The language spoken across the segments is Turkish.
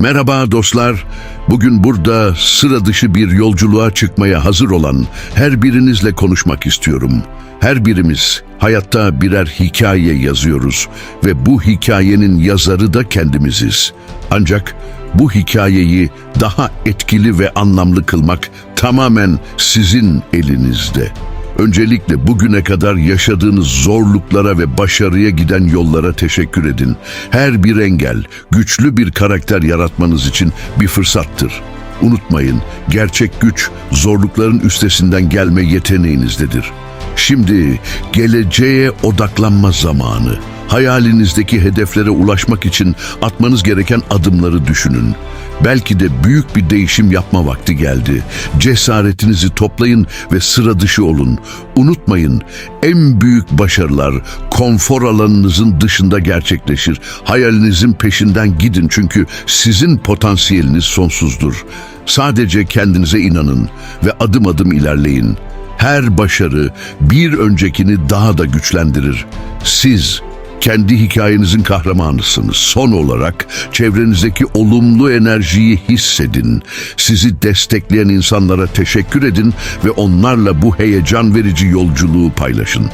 Merhaba dostlar. Bugün burada sıra dışı bir yolculuğa çıkmaya hazır olan her birinizle konuşmak istiyorum. Her birimiz hayatta birer hikaye yazıyoruz ve bu hikayenin yazarı da kendimiziz. Ancak bu hikayeyi daha etkili ve anlamlı kılmak tamamen sizin elinizde. Öncelikle bugüne kadar yaşadığınız zorluklara ve başarıya giden yollara teşekkür edin. Her bir engel, güçlü bir karakter yaratmanız için bir fırsattır. Unutmayın, gerçek güç zorlukların üstesinden gelme yeteneğinizdedir. Şimdi geleceğe odaklanma zamanı. Hayalinizdeki hedeflere ulaşmak için atmanız gereken adımları düşünün. Belki de büyük bir değişim yapma vakti geldi. Cesaretinizi toplayın ve sıra dışı olun. Unutmayın, en büyük başarılar konfor alanınızın dışında gerçekleşir. Hayalinizin peşinden gidin çünkü sizin potansiyeliniz sonsuzdur. Sadece kendinize inanın ve adım adım ilerleyin. Her başarı bir öncekini daha da güçlendirir. Siz kendi hikayenizin kahramanısınız. Son olarak çevrenizdeki olumlu enerjiyi hissedin. Sizi destekleyen insanlara teşekkür edin ve onlarla bu heyecan verici yolculuğu paylaşın.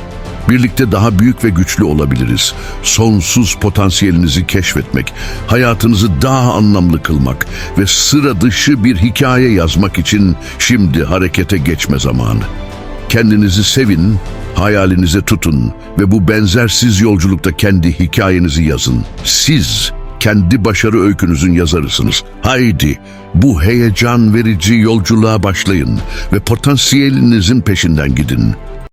Birlikte daha büyük ve güçlü olabiliriz. Sonsuz potansiyelinizi keşfetmek, hayatınızı daha anlamlı kılmak ve sıra dışı bir hikaye yazmak için şimdi harekete geçme zamanı. Kendinizi sevin, hayalinize tutun ve bu benzersiz yolculukta kendi hikayenizi yazın. Siz kendi başarı öykünüzün yazarısınız. Haydi bu heyecan verici yolculuğa başlayın ve potansiyelinizin peşinden gidin.